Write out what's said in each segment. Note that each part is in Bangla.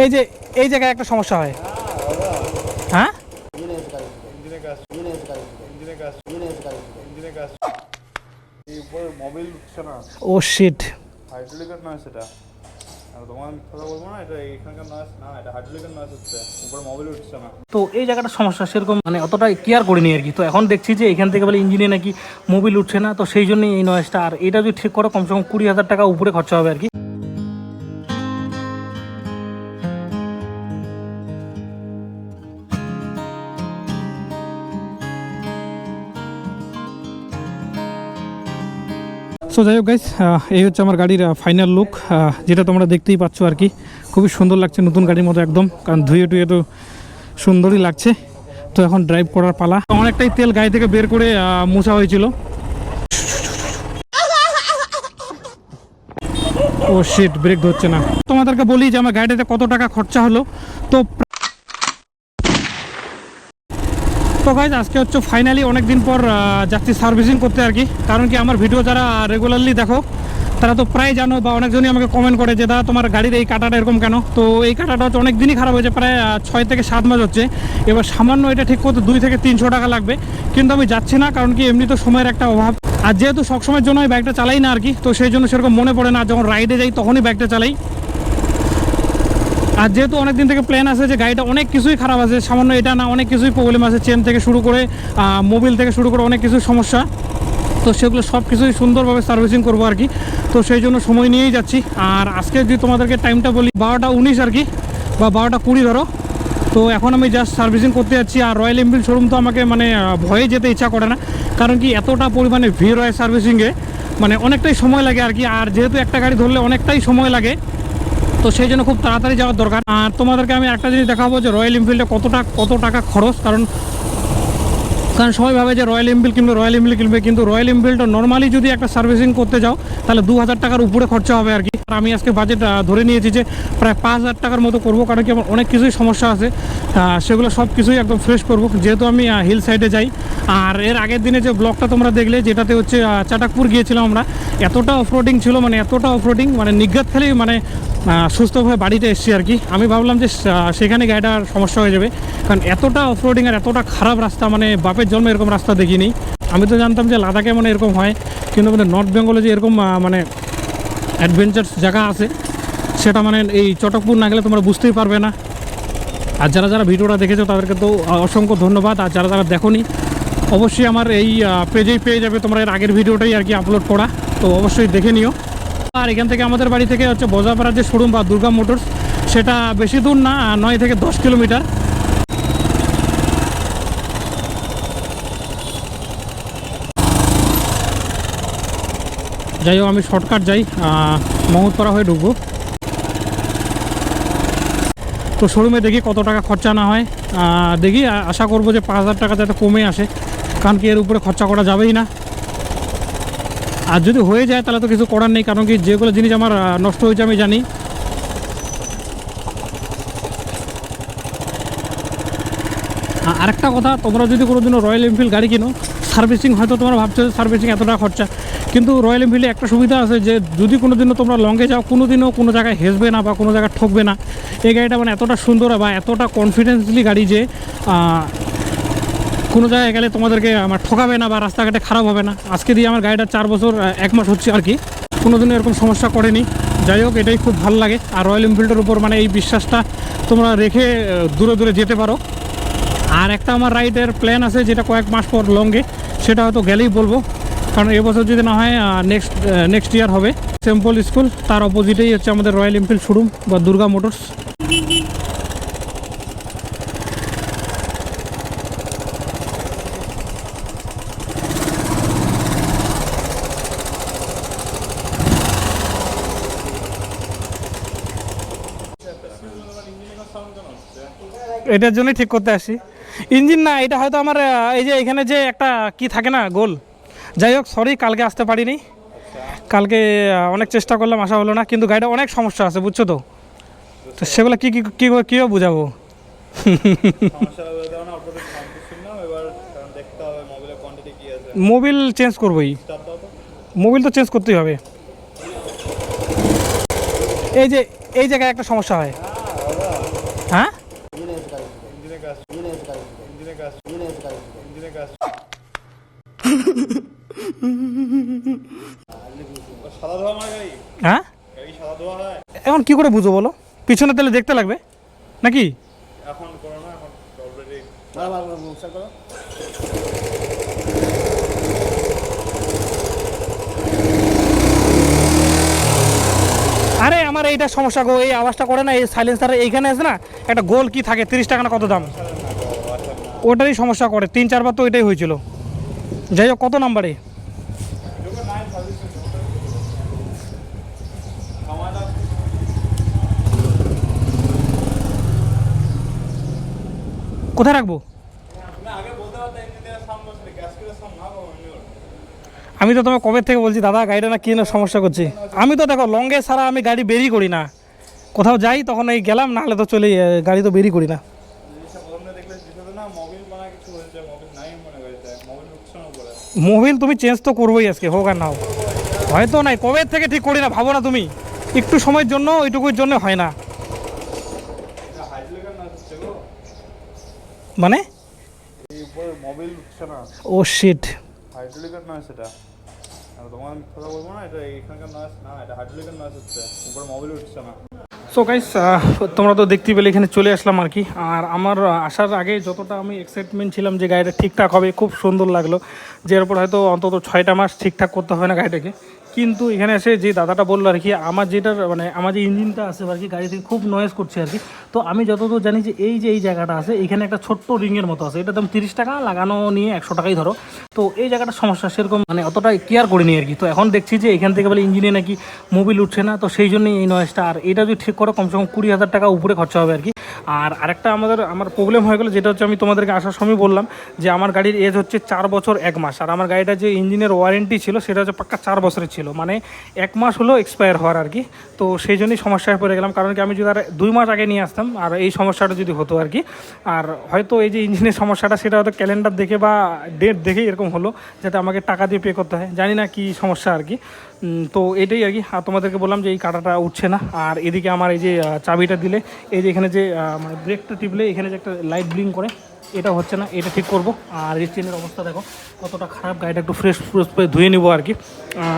এই যে এই জায়গায় একটা সমস্যা হয়। হ্যাঁ? ও শিট হাইড্রোলিকের নয় সেটা আর তোমার কথা বলব না এটা এখানকার নয় না এটা হাইড্রোলিকের নয় হচ্ছে। উপরে মোবিল উঠছে না। তো এই জায়গাটা সমস্যা সেরকম মানে অতটা কেয়ার করিনি আর কি। তো এখন দেখছি যে এখান থেকে বলে ইঞ্জিনে নাকি মোবিল উঠছে না তো সেই জন্যই এই নয়েজটা আর এটা যদি ঠিক করো কমসে কম কুড়ি হাজার টাকা উপরে খরচা হবে আর কি। যাই হোক গাইস এই হচ্ছে আমার গাড়ির ফাইনাল লুক যেটা তোমরা দেখতেই পাচ্ছ আর কি। খুবই সুন্দর লাগছে নতুন গাড়ির মতো একদম, কারণ ধুয়ে টুয়ে তো সুন্দরই লাগছে। তো এখন ড্রাইভ করার পালা। অনেকটাই তেল গাড়ি থেকে বের করে মোছা হয়েছিল। ও শিট ব্রেক ধরছে না। তোমাদেরকে বলি যে আমার গাড়িটাতে কত টাকা খরচা হলো, তো তো গাইজ আজকে হচ্ছে ফাইনালি অনেক দিন পর যাচ্ছি সার্ভিসিং করতে আর কি। কারণ কি আমার ভিডিও যারা রেগুলারলি দেখো, তারা তো প্রায় জানো বা অনেকজনই আমাকে কমেন্ট করে যে দাদা তোমার গাড়ির এই কাটাটা এরকম কেন? তো এই কাটাটা হচ্ছে অনেক দিনই খারাপ হয়েছে, প্রায় ছয় থেকে সাত মাস হচ্ছে। এবার সামান্য এটা ঠিক করতে দুই থেকে তিনশো টাকা লাগবে। কিন্তু আমি যাচ্ছি না, কারণ কি এমনি তো সময়ের একটা অভাব। আর যেহেতু সবসময়ের জন্য আমি বাইকটা চালাই না আর কি, তো সেই জন্য সেরকম মনে পড়ে না। যখন রাইডে যাই, তখনই বাইকটা চালাই। আর যেহেতু অনেক দিন থেকে প্ল্যান আছে যে গাড়িটা অনেক কিছুই খারাপ আছে, সামান্য এটা না, অনেক কিছুই প্রবলেম আছে চেন থেকে শুরু করে মোবিল থেকে শুরু করে অনেক কিছু সমস্যা। তো সেগুলো সব কিছুই সুন্দরভাবে সার্ভিসিং করব আর কি। তো সেই জন্য সময় নিয়েই যাচ্ছি। আর আজকে যদি তোমাদেরকে টাইমটা বলি, বারোটা উনিশ আর কি, বা বারোটা কুড়ি ধরো। তো এখন আমি জাস্ট সার্ভিসিং করতে যাচ্ছি। আর রয়্যাল এনফিল্ড শোরুম তো আমাকে মানে ভয়ে যেতে ইচ্ছা করে না। কারণ কি এতটা পরিমাণে ভিড় হয় সার্ভিসিংয়ে মানে অনেকটাই সময় লাগে আর কি। আর যেহেতু একটা গাড়ি ধরলে অনেকটাই সময় লাগে তো সেই জন্য খুব তাড়াতাড়ি যাওয়ার দরকার। আর তোমাদেরকে আমি একটা জিনিস দেখাবো যে রয়্যাল এনফিল্ডে কতটা, কত টাকা খরচ, কারণ কারণ সবাই ভাবে যে রয়্যাল এনফিল্ড কিনবে রয়্যাল এনফিল্ড কিনবে, কিন্তু রয়্যাল এনফিল্ডটা নর্মালি যদি একটা সার্ভিসিং করতে যাও, তাহলে দু হাজার টাকার উপরে খরচা হবে আর কি। আর আমি আজকে বাজেট ধরে নিয়েছি যে প্রায় পাঁচ হাজার টাকার মতো করব, কারণ কি আমার অনেক কিছুই সমস্যা আছে। সেগুলো সব কিছুই একদম ফ্রেশ করব। যেহেতু আমি হিল সাইডে যাই, আর এর আগের দিনে যে ব্লগটা তোমরা দেখলে, যেটাতে হচ্ছে চাটাকপুর গিয়েছিলাম আমরা, এতটা অফরোডিং ছিল মানে এতটা অফরোডিং মানে নিজ্ঞাত খেলেই মানে আহ, সুস্থভাবে বাড়িতে এসেছি আর কি। আমি ভাবলাম যে সেখানে গাড়িটার সমস্যা হয়ে যাবে। কারণ এতটা অফরোডিং আর এতটা খারাপ রাস্তা মানে বাপের জন্মে এরকম রাস্তা দেখিনি। আমি তো জানতাম যে লাদাখে মানে এরকম হয় কিন্তু মানে নর্থ বেঙ্গলে যে এরকম মানে অ্যাডভেঞ্চার জায়গা আছে সেটা মানে এই চটকপুর না গেলে তোমরা বুঝতেই পারবে না। আর যারা যারা ভিডিওটা দেখেছ তাদেরকে তো অসংখ্য ধন্যবাদ। আর যারা যারা দেখোনি অবশ্যই আমার এই পেজেই পেয়ে যাবে তোমরা এর আগের ভিডিওটাই আর কি আপলোড করা। তো অবশ্যই দেখে নিও। আর এখান থেকে আমাদের বাড়ি থেকে হচ্ছে বজাপাড়ার যে শোরুম বা দুর্গা মোটরস, সেটা বেশি দূর না নয় থেকে দশ কিলোমিটার। যাই হোক, আমি শর্টকাট যাই মহৎপাড়া হয়ে ঢুকবো। তো শোরুমে দেখি কত টাকা খরচা না হয়। দেখি আশা করব যে পাঁচ হাজার টাকা যাতে কমে আসে, কারণ কি এর উপরে খরচা করা যাবেই না। আর যদি হয়ে যায়, তাহলে তো কিছু করার নেই, কারণ কি যেগুলো জিনিস আমার নষ্ট হয়েছে আমি জানি। আরেকটা কথা, তোমরা যদি কোনোদিনও রয়্যাল এনফিল্ড গাড়ি কিনো সার্ভিসিং হয়তো তোমরা ভাবছ সার্ভিসিং এত টাকা খরচা। কিন্তু রয়্যাল এনফিল্ডে একটা সুবিধা আছে যে, যদি কোনো দিনও তোমরা লঙ্গে যাও কোনো দিনও কোনো জায়গায় হেসবে না বা কোনো জায়গায় ঠকবে না। এই গাড়িটা মানে এতটা সুন্দর বা এতটা কনফিডেন্সলি গাড়ি যে কোনো জায়গায় গেলে তোমাদেরকে আমার ঠকাবে না বা রাস্তাঘাটে খারাপ হবে না। আজকে দিয়ে আমার গাড়িটা চার বছর এক মাস হচ্ছে আর কি। কোনো দিনও এরকম সমস্যা করেনি। যাই হোক, এটাই খুব ভালো লাগে। আর রয়্যাল এনফিল্ডের উপর মানে এই বিশ্বাসটা তোমরা রেখে দূরে দূরে যেতে পারো। আর একটা আমার রাইডের প্ল্যান আছে যেটা কয়েক মাস পর লঙ্গে, সেটা হয়তো গেলেই বলব। কারণ এবছর যদি না হয় নেক্সট নেক্সট ইয়ার হবে। সেম্পল স্কুল তার অপোজিটেই হচ্ছে আমাদের রয়্যাল এনফিল্ড শোরুম বা দুর্গা মোটরস এটার জন্যই ঠিক করতে আসি। ইঞ্জিন না, এটা হয়তো আমার এই যে এখানে যে একটা কি থাকে না, গোল। যাই হোক সরি কালকে আসতে পারিনি। কালকে অনেক চেষ্টা করলাম, আসা হলো না, কিন্তু গাড়িটা অনেক সমস্যা আছে, বুঝছ তো? তো সেগুলো কী কী কী, কীভাবে বুঝাবো? মোবিল চেঞ্জ করবোই। মোবিল তো চেঞ্জ করতেই হবে। এই যে, এই জায়গায় একটা সমস্যা হয়। হ্যাঁ ইঞ্জিনের কাজ ইঞ্জিনের কাজ ইঞ্জিনের কাজ সাদা ধোয়া আমার গাড়ি হ্যাঁ? এখন কি করে বুঝো বলো? পিছনে তাহলে দেখতে লাগবে? নাকি? আরে আমার এইটা সমস্যা গো, এই আওয়াজটা করে না, এই সাইলেন্সার এইখানে আছে না, একটা গোল কি থাকে, তিরিশ টাকা না কত দাম? ওটারই সমস্যা করে, তিন, চারবার তো এটাই হয়েছিল। যাই হোক কত নাম্বারে? কোথায় রাখব? আমি তো তোমার কবে থেকে বলছি, দাদা, গাড়িটা না কি না সমস্যা করছে? আমি তো দেখো, লঙ্গে ছাড়া আমি গাড়ি বেরি করি না। কোথাও যাই, তখন এই গেলাম, নাহলে তো চলে গাড়ি তো বেরি করি না জিনিসটা প্রথমে দেখলে জিনিসটা তো না মোবিল বানা কিছু হয়েছে মোবিল তুমি চেঞ্জ তো করবোই আজকে হোক আর না হোক হয়তো নাই কবে থেকে ঠিক করি না ভাবো না তুমি। একটু সময়ের জন্য ওইটুকুর জন্য হয় না। মানে? ও শিট হাইড্রোলিকার নয় সেটা। তোমার আমি কথা বলব না, এটা এখানকার নয় না, এটা হাইড্রোলিকের নয় হচ্ছে, উপরে মোবাইল উঠছে না। সো গাইস তোমরা তো দেখতে পেলে, এখানে চলে আসলাম আর কি। আর আমার আসার আগে যতটা আমি এক্সাইটমেন্ট ছিলাম যে গাড়িটা ঠিকঠাক হবে, খুব সুন্দর লাগল। যে এরপর হয়তো অন্তত ছয়টা মাস ঠিকঠাক করতে হবে না গাড়িটাকে। কিন্তু এখানে এসে যে দাদাটা বলল আর কি, আমার যেটার মানে আমার যে ইঞ্জিনটা আছে আর কি, গাড়ি থেকে খুব নয়েজ করছে আর কি। তো আমি যতদূর জানি যে এই যে এই জায়গাটা আছে, এখানে একটা ছোট্ট রিংয়ের মতো আছে। এটা দাম তিরিশ টাকা, লাগানো নিয়ে একশো টাকাই ধরো। তো এই জায়গাটা সমস্যা সেরকম মানে অতটা কেয়ার করিনি আর কি। তো এখন দেখছি যে এখান থেকে বলে ইঞ্জিনে নাকি মোবিল উঠছে না, তো সেই জন্যই এই নয়েজটা আর এটা যদি ঠিক করো, কমসে কম কুড়ি হাজার টাকা উপরে খরচা হবে আর কি। আর আরেকটা আমাদের, আমার প্রবলেম হয়ে গেলো, যেটা হচ্ছে আমি তোমাদেরকে আসার সময় বললাম যে আমার গাড়ির এজ হচ্ছে চার বছর এক মাস। আর আমার গাড়িটা যে ইঞ্জিনের ওয়ারেন্টি ছিল, সেটা হচ্ছে পাক্কা চার বছরের ছিল। মানে এক মাস হলো এক্সপায়ার হওয়ার আর কি। তো সেই জন্যই সমস্যায় পড়ে গেলাম, কারণ কি আমি যদি আর দুই মাস আগে নিয়ে আসতাম, আর এই সমস্যাটা যদি হতো আর কি। আর হয়তো এই যে ইঞ্জিনের সমস্যাটা, সেটা হয়তো ক্যালেন্ডার দেখে বা ডেট দেখে এরকম হলো, যাতে আমাকে টাকা দিয়ে পে করতে হয়। জানি না কি সমস্যা আর কি। তো এটাই আর কি। আর তোমাদেরকে বললাম যে এই কাটাটা উঠছে না। আর এদিকে আমার এই যে চাবিটা দিলে, এই যে এখানে যে মানে ব্রেকটা টিপলে এখানে যে একটা লাইট ব্লিং করে এটা হচ্ছে না, এটা ঠিক করব। আর চেনের অবস্থা দেখো, কতটা খারাপ, গাড়িটা একটু ফ্রেশ ফ্রেশ করে ধুয়ে নেব আর কি।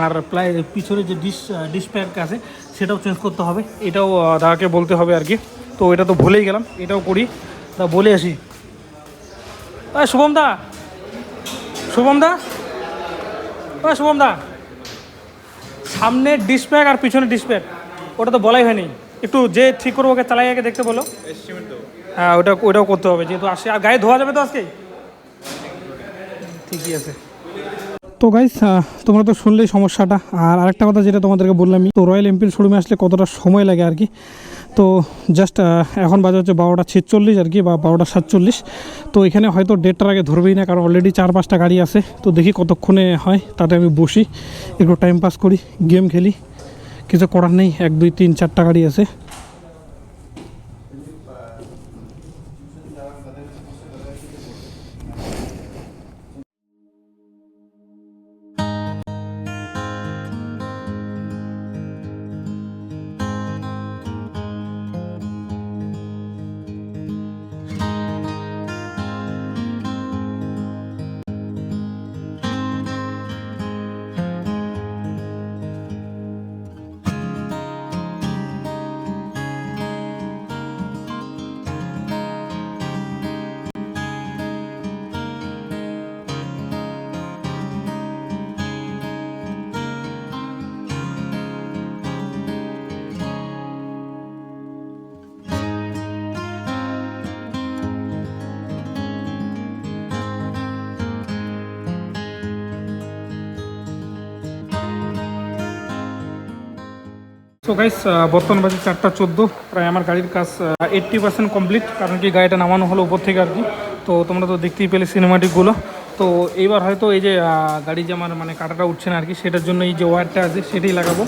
আর প্রায় পিছনে যে ডিস ডিস প্যাক আছে, সেটাও চেঞ্জ করতে হবে। এটাও দাদাকে বলতে হবে আর কি। তো এটা তো ভুলেই গেলাম, এটাও করি। তা বলে আসি। শুভম দা শুভম দা শুভম দা। সামনে ডিসপ্যাক আর পিছনে ডিসপ্যাক ওটা তো বলাই হয়নি। একটু যে ঠিক করব ওকে চালাই আগে দেখতে বলো। হ্যাঁ ওটা, ওটাও করতে হবে যেহেতু আসে। আর গায়ে ধোয়া যাবে তো আজকে ঠিকই আছে। তো গাইস তোমরা তো শুনলেই সমস্যাটা। আর আরেকটা কথা যেটা তোমাদেরকে বললামই তো রয়্যাল এনফিল্ড শোরুমে আসলে কতটা সময় লাগে আর কি? তো জাস্ট এখন বাজে হচ্ছে বারোটা ছেচল্লিশ আর কি, বা বারোটা সাতচল্লিশ। তো এখানে হয়তো ডেটটার আগে ধরবেই না, কারণ অলরেডি চার পাঁচটা গাড়ি আছে। তো দেখি কতক্ষণে হয়, তাতে আমি বসি, একটু টাইম পাস করি গেম খেলি। কিছু করার নেই, এক, দুই, তিন, চারটা গাড়ি আছে। Gracias. সো গাইস বর্তমান বাজে চারটা চোদ্দ। প্রায় আমার গাড়ির কাজ এইট্টি পার্সেন্ট কমপ্লিট কারণ কি গাড়িটা নামানো হলো উপর থেকে আর কি। তো তোমরা তো দেখতেই পেলে সিনেমাটিকগুলো তো এইবার হয়তো এই যে গাড়ি যে আমার মানে কাটাটা উঠছে না আর কি, সেটার জন্য এই যে ওয়ারটা আছে, সেটাই লাগাবো।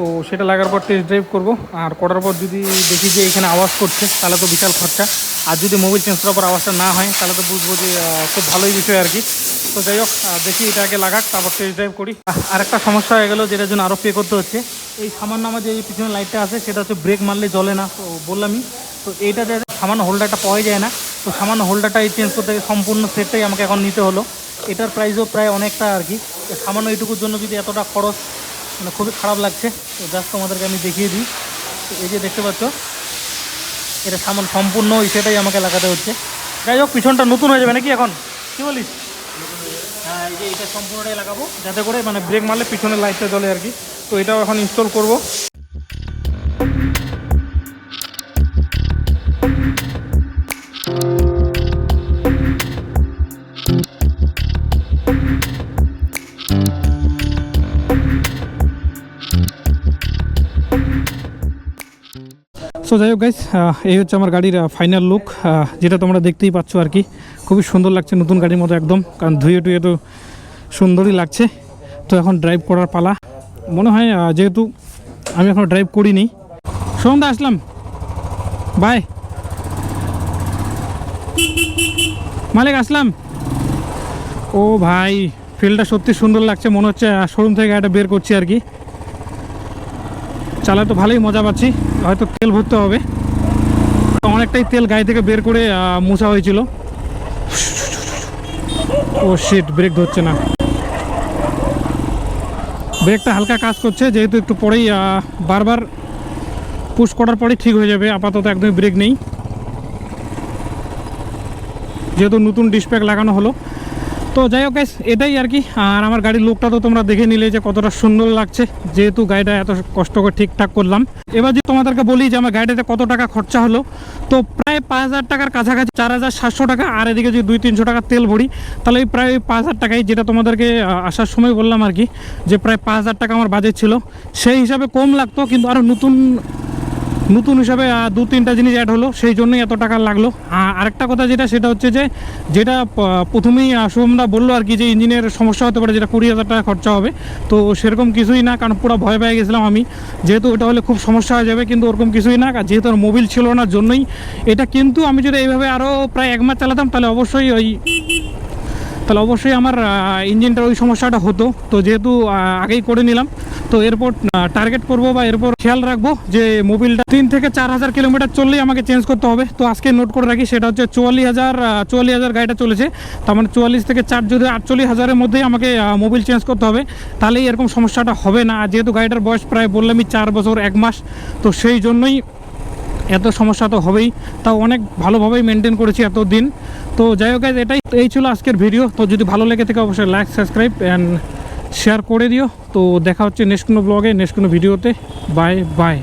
তো সেটা লাগার পর টেস্ট ড্রাইভ করব। আর করার পর যদি দেখি যে এখানে আওয়াজ করছে, তাহলে তো বিশাল খরচা। আর যদি মোবাইল চেঞ্জ করার পর আওয়াজটা না হয়, তাহলে তো বুঝব যে খুব ভালোই বিষয় আর কি। তো যাই হোক দেখি এটা আগে লাগাক, তারপর টেস্ট ড্রাইভ করি। আর একটা সমস্যা হয়ে গেলো যেটার জন্য আরও পে করতে হচ্ছে। এই সামান্য আমার যে পিছনে লাইটটা আছে, সেটা হচ্ছে ব্রেক মারলে জ্বলে না, তো বললামই। তো এইটাতে সামান্য হোল্ডারটা পাওয়া যায় না। তো সামান্য হোল্ডারটাই চেঞ্জ করতে সম্পূর্ণ সেটটাই আমাকে এখন নিতে হলো। এটার প্রাইসও প্রায় অনেকটা আর কি। সামান্য এইটুকুর জন্য যদি এতটা খরচ মানে খুবই খারাপ লাগছে। তো জাস্ট তোমাদেরকে আমি দেখিয়ে দিই। তো এই যে দেখতে পাচ্ছ, এটা সামান সম্পূর্ণ সেটাই আমাকে লাগাতে হচ্ছে। যাই হোক, পিছনটা নতুন হয়ে যাবে নাকি এখন? কী বলিস? হ্যাঁ এই যে এটা সম্পূর্ণটাই লাগাবো। যাতে করে মানে ব্রেক মারলে পিছনের লাইটটা জ্বলে আর কি। তো এটাও এখন ইনস্টল করব। সো যাই হোক গাইস এই হচ্ছে আমার গাড়ির ফাইনাল লুক যেটা তোমরা দেখতেই পাচ্ছ আর কি। খুবই সুন্দর লাগছে নতুন গাড়ির মতো একদম, কারণ ধুয়ে টুয়ে তো সুন্দরই লাগছে। তো এখন ড্রাইভ করার পালা। মনে হয় যেহেতু আমি এখন ড্রাইভ করিনি। সন্ধ্যা, আসলাম। বাই মালিক, আসলাম। ও ভাই ফিল্ডটা সত্যি সুন্দর লাগছে, মনে হচ্ছে শোরুম থেকে গাড়িটা বের করছি আর কি। চালায় তো ভালোই মজা পাচ্ছি। হয়তো তেল ভরতে হবে। অনেকটাই তেল গাড়ি থেকে বের করে মোছা হয়েছিল। ও শিট ব্রেক ধরছে না। ব্রেকটা হালকা কাজ করছে, যেহেতু একটু পরেই বারবার পুশ করার পরেই ঠিক হয়ে যাবে। আপাতত একদমই ব্রেক নেই। যেহেতু নতুন ডিসপ্যাক লাগানো হলো। তো যাই হোক এটাই আর কি। আর আমার গাড়ির লুকটা তো তোমরা দেখে নিলে যে কতটা সুন্দর লাগছে, যেহেতু গাড়িটা এত কষ্ট করে ঠিকঠাক করলাম। এবার যে তোমাদেরকে বলি যে আমার গাড়িটাতে কত টাকা খরচা হলো, তো প্রায় পাঁচ হাজার টাকার কাছাকাছি চার হাজার সাতশো টাকা, আর এদিকে যদি দুই তিনশো টাকা তেল ভরি, তাহলে এই প্রায় পাঁচ হাজার টাকায় যেটা তোমাদেরকে আসার সময় বললাম আর কি, যে প্রায় পাঁচ হাজার টাকা আমার বাজেট ছিল। সেই হিসাবে কম লাগতো, কিন্তু আরও নতুন নতুন হিসাবে দু, তিনটা জিনিস অ্যাড হলো, সেই জন্যই এত টাকা লাগল। আরেকটা কথা যেটা, সেটা হচ্ছে যে, যেটা প্রথমেই শুভমদা বলল আর কি যে, ইঞ্জিনের সমস্যা হতে পারে, যেটা কুড়ি হাজার টাকা খরচা হবে। তো সেরকম কিছুই না, কারণ পুরো ভয় পেয়ে গেছিলাম আমি। যেহেতু ওটা হলে খুব সমস্যা হয়ে যাবে, কিন্তু ওরকম কিছুই না। আর যেহেতু মোবিল ছিল না, জন্যই। এটা কিন্তু আমি যদি এইভাবে আরও প্রায় এক মাস চালাতাম, তাহলে অবশ্যই ওই তাহলে অবশ্যই আমার ইঞ্জিনটার ওই সমস্যাটা হতো। তো যেহেতু আগেই করে নিলাম, তো এরপর টার্গেট করব বা এরপর খেয়াল রাখব যে মোবিলটা তিন থেকে চার হাজার কিলোমিটার চললেই আমাকে চেঞ্জ করতে হবে। তো আজকে নোট করে রাখি, সেটা হচ্ছে চুয়াল্লিশ হাজার চুয়াল্লিশ হাজার গাড়িটা চলেছে। তার মানে চুয়াল্লিশ থেকে চার যদি আটচল্লিশ হাজারের মধ্যেই আমাকে মোবিল চেঞ্জ করতে হবে, তাহলেই এরকম সমস্যাটা হবে না। যেহেতু গাড়িটার বয়স প্রায় বললামই চার বছর, এক মাস, তো সেই জন্যই এত সমস্যা তো হবেই, তাও অনেক ভালোভাবেই মেনটেন করেছি এত দিন তো যাই হোক এটাই, এই ছিল আজকের ভিডিও তো যদি ভালো লেগে থাকে অবশ্যই লাইক সাবস্ক্রাইব অ্যান্ড শেয়ার করে দিও। তো দেখা হচ্ছে নেক্সট কোনো ব্লগে নেক্সট কোনো ভিডিওতে বাই বাই